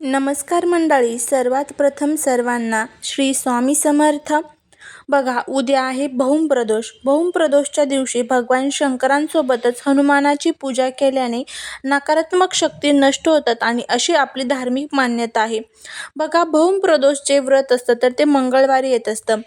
नमस्कार मंडळी सर्वात प्रथम सर्वांना श्री स्वामी समर्थ बघा उद्या आहे भौमप्रदोष प्रदोष. प्रदोषच्या दिवशी भगवान शंकरांसोबतच हनुमानाची पूजा केल्याने नकारात्मक शक्ती नष्ट होतात आणि अशी आपली धार्मिक मान्यता आहे. बघा भौमप्रदोष प्रदोष जे व्रत असतं तर ते मंगळवारी येत असतं.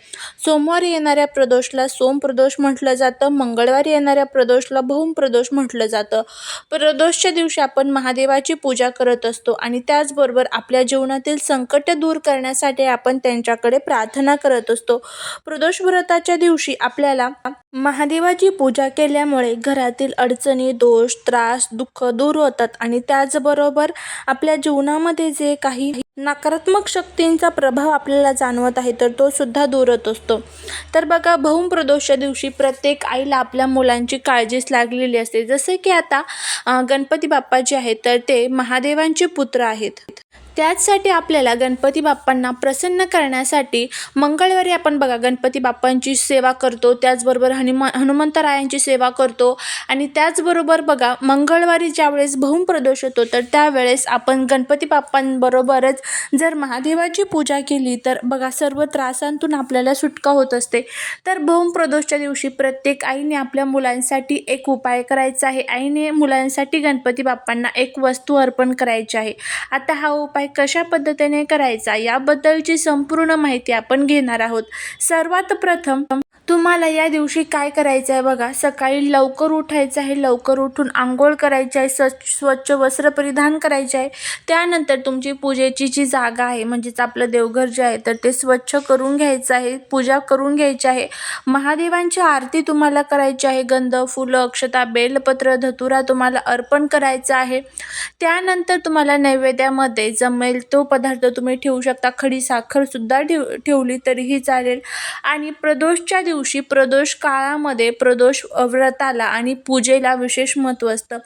सोमवारी येणाऱ्या प्रदोषला सोम प्रदोष म्हटलं जातं. मंगळवारी येणाऱ्या प्रदोषला भौमप्रदोष प्रदोष म्हटलं जातं. प्रदोषच्या दिवशी आपण महादेवाची पूजा करत असतो आणि त्याचबरोबर आपल्या जीवनातील संकट दूर करण्यासाठी आपण त्यांच्याकडे प्रार्थना करत असतो. प्रदोष व्रताच्या दिवशी आपल्याला महादेवाची पूजा केल्यामुळे घरातील अडचणी दोष त्रास दुःख दूर होतात आणि त्याचबरोबर आपल्या जीवनामध्ये जे काही नकारात्मक शक्तींचा प्रभाव आपल्याला जाणवत आहे तर तो सुद्धा दूर होत असतो. तर बघा बहुम प्रदोषच्या दिवशी प्रत्येक आईला आपल्या मुलांची काळजीच लागलेली असते. जसे की आता गणपती बाप्पा जे आहेत तर ते महादेवांचे पुत्र आहेत. त्याचसाठी आपल्याला गणपती बाप्पांना प्रसन्न करण्यासाठी मंगळवारी आपण बघा गणपती बाप्पांची सेवा करतो त्याचबरोबर हनुमा हनुमंतरायांची सेवा करतो आणि त्याचबरोबर बघा मंगळवारी ज्यावेळेस बहुम प्रदोष होतो तर त्यावेळेस आपण गणपती बाप्पांबरोबरच जर महादेवाची पूजा केली तर बघा सर्व त्रासांतून आपल्याला सुटका होत असते. तर बहुम प्रदोषच्या दिवशी प्रत्येक आईने आपल्या मुलांसाठी एक उपाय करायचा आहे. आईने मुलांसाठी गणपती बाप्पांना एक वस्तू अर्पण करायची आहे. आता हा उपाय कशा पद्धतीने करायचा याबद्दलची संपूर्ण माहिती आपण घेणार आहोत. सर्वात प्रथम तुम्हाला या दिवशी काय करायचं आहे बघा. सकाळी लवकर उठायचं आहे. लवकर उठून आंघोळ करायची आहे. स्वच्छ स्वच्छ वस्त्र परिधान करायचे आहे. त्यानंतर तुमची पूजेची जी जागा आहे म्हणजेच आपलं देवघर जे आहे तर ते स्वच्छ करून घ्यायचं आहे. पूजा करून घ्यायची आहे. महादेवांची आरती तुम्हाला करायची आहे. गंध फुलं अक्षता बेलपत्र धतुरा तुम्हाला अर्पण करायचं आहे. त्यानंतर तुम्हाला नैवेद्यामध्ये जमेल तो पदार्थ तुम्ही ठेवू शकता. खडी साखरसुद्धा ठेव ठेवली तरीही चालेल. आणि प्रदोषच्या दिवशी प्रदोष काळामध्ये प्रदोष व्रताला आणि पूजेला विशेष महत्त्व असतं.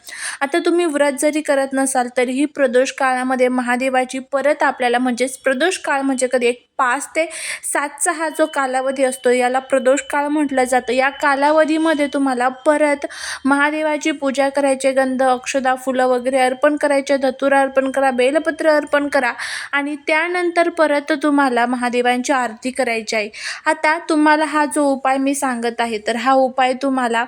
आता तुम्ही व्रत जरी करत नसाल तरीही प्रदोष काळामध्ये महादेवाची परत आपल्याला म्हणजेच प्रदोष काळ म्हणजे कधी? एक पाच ते सातचा हा जो कालावधी असतो याला प्रदोष काळ म्हटलं जातं. या कालावधीमध्ये तुम्हाला परत महादेवाची पूजा करायचे गंध अक्षदा फुलं वगैरे अर्पण करायचे धतुरा अर्पण करा बेलपत्र अर्पण करा आणि त्यानंतर परत तुम्हाला महादेवांची आरती करायची आहे. आता तुम्हाला हा जो उपाय मी सांगत आहे तर हा उपाय तुम्हाला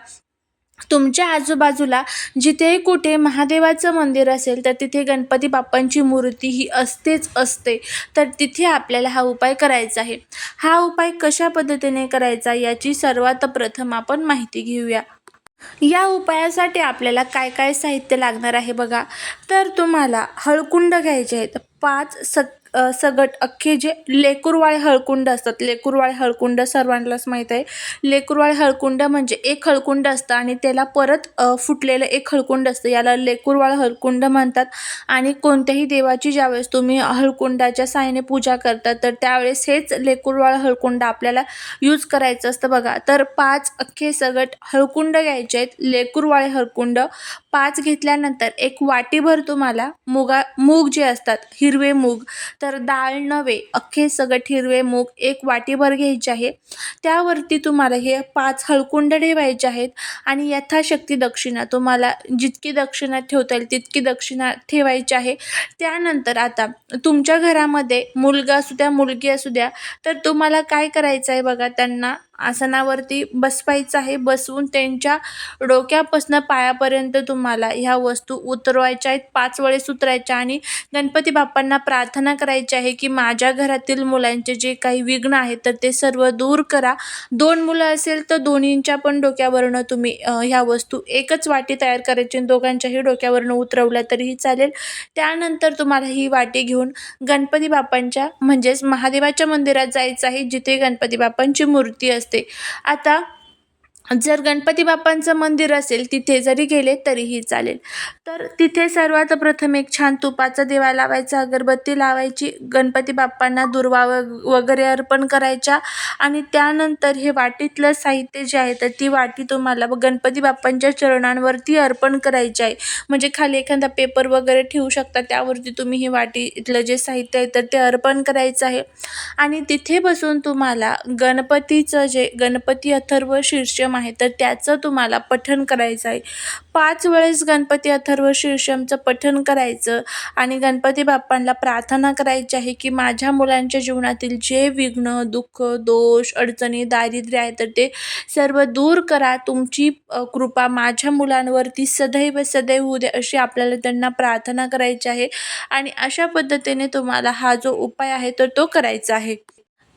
तुमच्या आजूबाजूला जिथेही कुठे महादेवाचं मंदिर असेल तर तिथे गणपती बाप्पांची मूर्ती ही असतेच असते. तर तिथे आपल्याला हा उपाय करायचा आहे. हा उपाय कशा पद्धतीने करायचा याची सर्वात प्रथम आपण माहिती घेऊया. या उपायासाठी आपल्याला काय काय साहित्य लागणार आहे बघा. तर तुम्हाला हळकुंड घ्यायचे आहेत. पाच सत् सगट अख्खे जे लेकुरवाळे हळकुंड असतात लेकुरवाळे हळकुंड सर्वांनाच माहीत आहे. लेकुरवाळे हळकुंड म्हणजे एक हळकुंड असतं आणि त्याला परत फुटलेलं एक हळकुंड असतं. याला लेकुरवाळ हळकुंड म्हणतात आणि कोणत्याही देवाची ज्यावेळेस तुम्ही हळकुंडाच्या साहाय्याने पूजा करता तर त्यावेळेस हेच लेकुरवाळ हळकुंड आपल्याला यूज करायचं असतं बघा. तर पाच अख्खे सगट हळकुंड घ्यायचे आहेत लेकुरवाळे हळकुंड पाच घेतल्यानंतर एक वाटीभर तुम्हाला मुगा मूग जे असतात हिरवे मूग तर डाळ नव्हे अख्खे सगट हिरवे मूग एक वाटीभर घ्यायचे आहे. त्यावरती तुम्हाला हे पाच हळकुंड ठेवायचे आहेत आणि यथाशक्ती दक्षिणा तुम्हाला जितकी दक्षिणा ठेवता येईल तितकी दक्षिणा ठेवायची आहे. त्यानंतर आता तुमच्या घरामध्ये मुलगा असू द्या मुलगी असू द्या तर तुम्हाला काय करायचं आहे बघा त्यांना आसनावरती बसवायचं आहे बसवून त्यांच्या डोक्यापासून पायापर्यंत तुम्हाला ह्या वस्तू उतरवायच्या आहेत. पाच वेळेस उतरायच्या आणि गणपती बाप्पांना प्रार्थना करायची आहे की माझ्या घरातील मुलांचे जे काही विघ्न आहेत तर ते सर्व दूर करा. दोन मुलं असेल तर दोन्हींच्या पण डोक्यावरनं तुम्ही ह्या वस्तू एकच वाटी तयार करायची आणि दोघांच्याही डोक्यावरनं उतरवल्या तरीही चालेल. त्यानंतर तुम्हाला ही वाटी घेऊन गणपती बाप्पांच्या म्हणजेच महादेवाच्या मंदिरात जायचं आहे जिथे गणपती बाप्पांची मूर्ती असते. आता जर गणपती बाप्पांचं मंदिर असेल तिथे जरी गेले तरीही चालेल. तर तिथे सर्वात प्रथम एक छान तुपाचा दिवा लावायचा अगरबत्ती लावायची गणपती बाप्पांना दुर्वा व वगैरे अर्पण करायच्या आणि त्यानंतर हे वाटीतलं साहित्य जे आहे तर ती वाटी तुम्हाला गणपती बाप्पांच्या चरणांवरती अर्पण करायची आहे. म्हणजे खाली एखादा पेपर वगैरे ठेवू शकता त्यावरती तुम्ही हे वाटीतलं जे साहित्य आहे तर ते अर्पण करायचं आहे. आणि तिथे बसून तुम्हाला गणपतीचं जे गणपती अथर्व शीर्ष शीर्षम आहे तर त्याचं तुम्हाला पठण करायचं आहे. पाच वेळेस गणपती अथर्व शीर्षमचं पठण करायचं आणि गणपती बाप्पांना प्रार्थना करायची आहे की माझ्या मुलांच्या जीवनातील जे विघ्न दुःख दोष अडचणी दारिद्र्य आहे तर ते सर्व दूर करा. तुमची कृपा माझ्या मुलांवरती सदैव सदैव होऊ दे अशी आपल्याला त्यांना प्रार्थना करायची आहे. आणि अशा पद्धतीने तुम्हाला हा जो उपाय आहे तर तो करायचा आहे.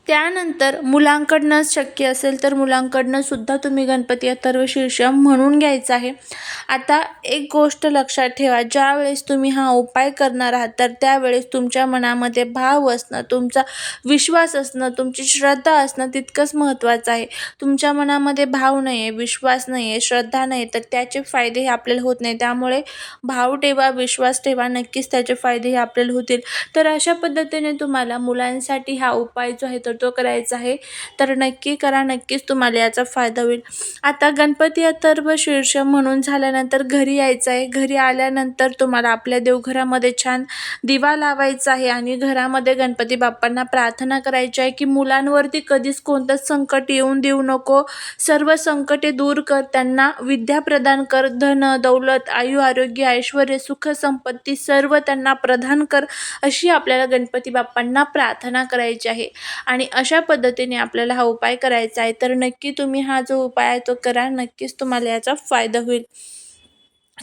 त्यानंतर मुलांकडनं शक्य असेल तर मुलांकडनं सुद्धा तुम्ही गणपती अथर्वशीर्ष म्हणून घ्यायचं आहे. आता एक गोष्ट लक्षात ठेवा ज्यावेळेस तुम्ही हा उपाय करणार आहात तर त्यावेळेस तुमच्या मनामध्ये भाव असणं तुमचा विश्वास असणं तुमची श्रद्धा असणं तितकंच महत्त्वाचं आहे. तुमच्या मनामध्ये भाव नाही आहे विश्वास नाही आहे श्रद्धा नाही तर त्याचे फायदे हे आपल्याला होत नाही. त्यामुळे भाव ठेवा विश्वास ठेवा नक्कीच त्याचे फायदे हे आपल्याला होतील. तर अशा पद्धतीने तुम्हाला मुलांसाठी हा उपाय जो आहे तो तर तो करायचा आहे. तर नक्की करा नक्कीच तुम्हाला याचा फायदा होईल. आता गणपती अथर्व शीर्ष म्हणून झाल्यानंतर घरी यायचं आहे. घरी आल्यानंतर तुम्हाला आपल्या देवघरामध्ये छान दिवा लावायचा आहे आणि घरामध्ये गणपती बाप्पांना प्रार्थना करायची आहे की मुलांवरती कधीच कोणतंच संकट येऊन देऊ नको. सर्व संकटे दूर कर. त्यांना विद्या प्रदान कर. धन दौलत आयु आरोग्य ऐश्वर सुख संपत्ती सर्व त्यांना प्रदान कर अशी आपल्याला गणपती बाप्पांना प्रार्थना करायची आहे. आणि अशा पद्धतीने आपल्याला हा उपाय करायचा आहे तर नक्की तुम्ही हा जो उपाय आहे तो करा. नक्कीच तुम्हाला याचा फायदा होईल.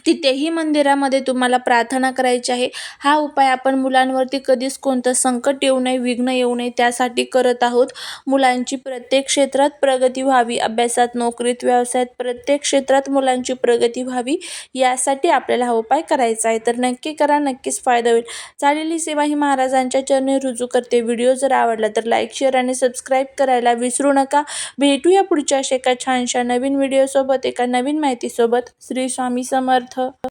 तिथेही मंदिरामध्ये तुम्हाला प्रार्थना करायची आहे. हा उपाय आपण मुलांवरती कधीच कोणतं संकट येऊ नये विघ्न येऊ नये त्यासाठी करत आहोत. मुलांची प्रत्येक क्षेत्रात प्रगती व्हावी. अभ्यासात नोकरीत व्यवसायात प्रत्येक क्षेत्रात मुलांची प्रगती व्हावी यासाठी आपल्याला हा उपाय करायचा आहे. तर नक्की करा नक्कीच फायदा होईल. चालेली सेवा ही महाराजांच्या चरणी रुजू करते. व्हिडिओ जर आवडला तर लाईक शेअर आणि सबस्क्राईब करायला विसरू नका. भेटूया पुढच्या अशा एका छानशा नवीन व्हिडिओसोबत एका नवीन माहितीसोबत. श्री स्वामी समर्थ. पड़त ह।